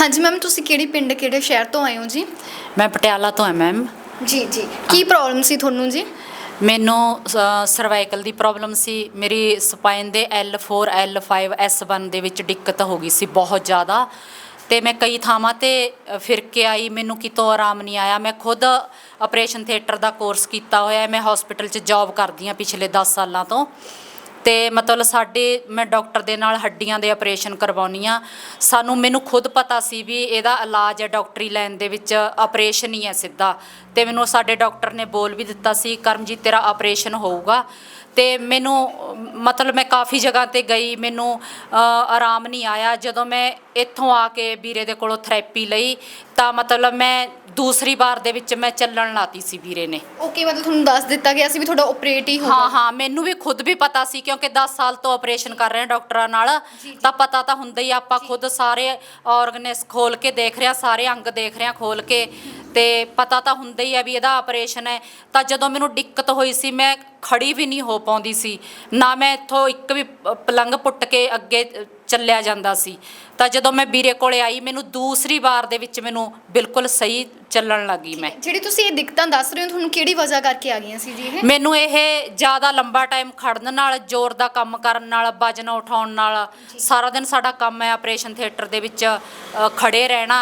ਹਾਂਜੀ ਮੈਮ ਤੁਸੀਂ ਕਿਹੜੀ ਪਿੰਡ ਕਿਹੜੇ ਸ਼ਹਿਰ ਤੋਂ ਆਏ ਹੋ ਜੀ? ਮੈਂ ਪਟਿਆਲਾ ਤੋਂ ਹਾਂ ਮੈਮ। ਜੀ ਜੀ। ਕੀ ਪ੍ਰੋਬਲਮ ਸੀ ਤੁਹਾਨੂੰ ਜੀ? ਮੈਨੂੰ ਸਰਵਾਈਕਲ ਦੀ ਪ੍ਰੋਬਲਮ ਸੀ। ਮੇਰੀ ਸਪਾਈਨ ਦੇ L4 L5 S1 ਦੇ ਵਿੱਚ ਦਿੱਕਤ ਹੋ ਗਈ ਸੀ ਬਹੁਤ ਜ਼ਿਆਦਾ। ਤੇ ਮੈਂ ਕਈ ਥਾਵਾਂ ਤੇ ਫਿਰ ਕੇ ਆਈ। ਮੈਨੂੰ ਕਿਤੋਂ ਆਰਾਮ ਨਹੀਂ ਆਇਆ। ਮੈਂ ਖੁਦ ਆਪਰੇਸ਼ਨ ਥੀਏਟਰ ਦਾ ਕੋਰਸ ਕੀਤਾ ਹੋਇਆ। ਹੈ ਮੈਂ ਹਸਪੀਟਲ 'ਚ ਜੌਬ ਕਰਦੀ ਹਾਂ ਪਿਛਲੇ 10 ਸਾਲਾਂ ਤੋਂ। ਤੇ ਮਤਲਬ ਸਾਡੇ, ਮੈਂ ਡਾਕਟਰ ਦੇ ਨਾਲ ਹੱਡੀਆਂ ਦੇ ਆਪਰੇਸ਼ਨ ਕਰਵਾਉਣੀ ਆ। ਸਾਨੂੰ ਮੈਨੂੰ ਖੁਦ ਪਤਾ ਸੀ ਵੀ ਇਹਦਾ ਇਲਾਜ ਹੈ ਡਾਕਟਰੀ ਲਾਈਨ ਦੇ ਵਿੱਚ, ਆਪਰੇਸ਼ਨ ਹੀ ਹੈ ਸਿੱਧਾ। ਤੇ ਮੈਨੂੰ ਸਾਡੇ ਡਾਕਟਰ ਨੇ ਬੋਲ ਵੀ ਦਿੱਤਾ ਸੀ, ਕਰਮਜੀਤ ਤੇਰਾ ਆਪਰੇਸ਼ਨ ਹੋਊਗਾ। ਤੇ ਮੈਨੂੰ ਮਤਲਬ ਮੈਂ ਕਾਫੀ ਜਗ੍ਹਾ ਤੇ ਗਈ ਮੈਨੂੰ ਆਰਾਮ ਨਹੀਂ ਆਇਆ। ਜਦੋਂ ਮੈਂ ਇੱਥੋਂ ਆ ਕੇ ਵੀਰੇ ਦੇ ਕੋਲੋਂ ਥੈਰੇਪੀ ਲਈ ਤਾਂ ਮਤਲਬ ਮੈਂ ਦੂਸਰੀ ਵਾਰ ਦੇ ਵਿੱਚ ਮੈਂ ਚੱਲਣ ਲਾਤੀ ਸੀ ਵੀਰੇ ਨੇ। ਓਕੇ ਮਤਲਬ ਤੁਹਾਨੂੰ ਦੱਸ ਦਿੱਤਾ ਗਿਆ ਸੀ ਵੀ ਤੁਹਾਡਾ ਆਪਰੇਟ ਹੀ ਹਾਂ ਹੋਊਗਾ ਹਾਂ ਮੈਨੂੰ ਵੀ ਖੁਦ ਵੀ ਪਤਾ ਸੀ ਕਿਉਂਕਿ 10 ਸਾਲ ਤੋਂ ਆਪਰੇਸ਼ਨ ਕਰ ਰਹੇ ਹਾਂ ਡਾਕਟਰਾਂ ਨਾਲ। ਤਾਂ ਪਤਾ ਤਾਂ ਹੁੰਦਾ ਹੀ ਆਪਾਂ ਖੁਦ ਸਾਰੇ ਆਰਗਨਸ ਖੋਲ ਕੇ ਦੇਖ ਰਿਹਾ ਸਾਰੇ ਅੰਗ ਦੇਖ ਰਿਹਾ ਖੋਲ ਕੇ। ਤੇ ਪਤਾ ਤਾਂ ਹੁੰਦਾ ਹੀ ਆ ਵੀ ਇਹਦਾ ਆਪਰੇਸ਼ਨ ਹੈ। ਤਾਂ ਜਦੋਂ ਮੈਨੂੰ ਦਿੱਕਤ ਹੋਈ ਸੀ ਮੈਂ ਖੜੀ ਵੀ ਨਹੀਂ ਹੋ ਪਾਉਂਦੀ ਸੀ। ਨਾ ਮੈਂ ਇੱਥੋਂ ਇੱਕ ਵੀ ਪਲੰਗ ਪੁੱਟ ਕੇ ਅੱਗੇ ਚੱਲਿਆ ਜਾਂਦਾ ਸੀ। ਤਾਂ ਜਦੋਂ ਮੈਂ ਵੀਰੇ ਕੋਲੇ ਆਈ ਮੈਨੂੰ ਦੂਸਰੀ ਵਾਰ ਦੇ ਵਿੱਚ ਮੈਨੂੰ ਬਿਲਕੁਲ ਸਹੀ ਚੱਲਣ ਲੱਗੀ ਮੈਂ। ਜਿਹੜੀ ਤੁਸੀਂ ਇਹ ਦਿੱਕਤਾਂ ਦੱਸ ਰਹੇ ਹੋ ਤੁਹਾਨੂੰ ਕਿਹੜੀ ਵਜ੍ਹਾ ਕਰਕੇ ਆ ਗਈਆਂ ਸੀ ਜੀ ਇਹ? ਮੈਨੂੰ ਇਹ ਜ਼ਿਆਦਾ ਲੰਬਾ ਟਾਈਮ ਖੜਨ ਨਾਲ ਜ਼ੋਰ ਦਾ ਕੰਮ ਕਰਨ ਨਾਲ ਵਜਨ ਉਠਾਉਣ ਨਾਲ ਸਾਰਾ ਦਿਨ ਸਾਡਾ ਕੰਮ ਹੈ ਆਪਰੇਸ਼ਨ ਥੀਏਟਰ ਦੇ ਵਿੱਚ ਅ, ਖੜੇ ਰਹਿਣਾ।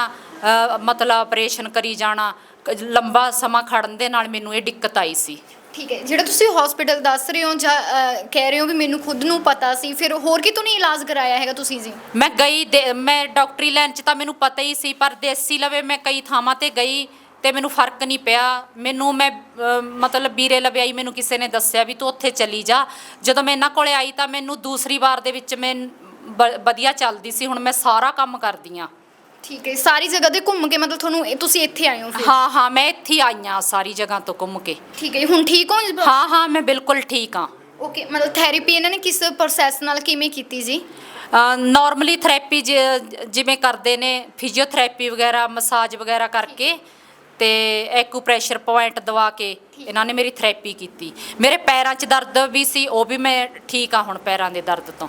ਮਤਲਬ ਆਪਰੇਸ਼ਨ ਕਰੀ ਜਾਣਾ ਲੰਬਾ ਸਮਾਂ ਖੜਨ ਦੇ ਨਾਲ ਮੈਨੂੰ ਇਹ ਦਿੱਕਤ ਆਈ ਸੀ। ਠੀਕ ਹੈ ਜਿਹੜਾ ਤੁਸੀਂ ਹਸਪੀਟਲ ਦੱਸ ਰਹੇ ਹੋ ਜਾਂ ਅ, ਕਹਿ ਰਹੇ ਹੋ ਵੀ ਮੈਨੂੰ ਖੁਦ ਨੂੰ ਪਤਾ ਸੀ ਫਿਰ ਹੋਰ ਕਿਤੋਂ ਨਹੀਂ ਇਲਾਜ ਕਰਾਇਆ ਹੈਗਾ ਤੁਸੀਂ ਜੀ? ਮੈਂ ਗਈ ਦੇ- ਮੈਂ ਡਾਕਟਰੀ ਲਾਈਨ 'ਚ ਤਾਂ ਮੈਨੂੰ ਪਤਾ ਹੀ ਸੀ ਪਰ ਦੇਸੀ ਲਵੇ ਮੈਂ ਕਈ ਥਾਵਾਂ ਤੇ ਗਈ ਤੇ ਮੈਨੂੰ ਫ਼ਰਕ ਨਹੀਂ ਪਿਆ। ਮੈਨੂੰ ਮੈਂ ਮਤਲਬ ਵੀਰੇ ਲਵੇ ਆਈ ਮੈਨੂੰ ਕਿਸੇ ਨੇ ਦੱਸਿਆ ਵੀ ਤੂੰ ਉੱਥੇ ਚਲੀ ਜਾ। ਜਦੋਂ ਮੈਂ ਇਹਨਾਂ ਕੋਲੇ ਆਈ ਤਾਂ ਮੈਨੂੰ ਦੂਸਰੀ ਵਾਰ ਦੇ ਵਿੱਚ ਮੈਂ ਬ- ਵਧੀਆ ਚੱਲਦੀ ਸੀ ਹੁਣ ਮੈਂ ਸਾਰਾ ਕੰਮ ਕਰਦੀ ਆ ਠੀਕ ਹੈ ਸਾਰੀ ਜਗ੍ਹਾ ਤੇ ਘੁੰਮ ਕੇ ਮਤਲਬ ਤੁਹਾਨੂੰ ਇਹ- ਤੁਸੀਂ ਇੱਥੇ ਆਏ ਹੋ ਫਿਰ? ਹਾਂ ਹਾਂ ਮੈਂ ਇੱਥੇ ਆਈ ਹਾਂ ਸਾਰੀ ਜਗ੍ਹਾ ਤੋਂ ਘੁੰਮ ਕੇ। ਠੀਕ ਹੈ ਹੁਣ ਠੀਕ ਹੋ ਹਾਂ ਹਾਂ ਮੈਂ ਬਿਲਕੁਲ ਠੀਕ ਹਾਂ। ਓਕੇ ਮਤਲਬ ਥੈਰੇਪੀ ਇਹਨਾਂ ਨੇ ਕਿਸ ਪ੍ਰੋਸੈਸ ਨਾਲ ਕਿਵੇਂ ਕੀਤੀ ਜੀ? ਨਾਰਮਲੀ ਥੈਰੇਪੀ ਜਿਵੇਂ ਕਰਦੇ ਨੇ ਫਿਜ਼ੀਓਥੈਰੇਪੀ ਵਗੈਰਾ ਮਸਾਜ ਵਗੈਰਾ ਕਰਕੇ ਤੇ ਐਕੂਪ੍ਰੈਸ਼ਰ ਪੁਆਇੰਟ ਦਵਾ ਕੇ ਇਹਨਾਂ ਨੇ ਮੇਰੀ ਥੈਰੇਪੀ ਕੀਤੀ। ਮੇਰੇ ਪੈਰਾਂ 'ਚ ਦਰਦ ਵੀ ਸੀ ਉਹ ਵੀ ਮੈਂ ਠੀਕ ਆ ਹੁਣ ਪੈਰਾਂ ਦੇ ਦਰਦ ਤੋਂ।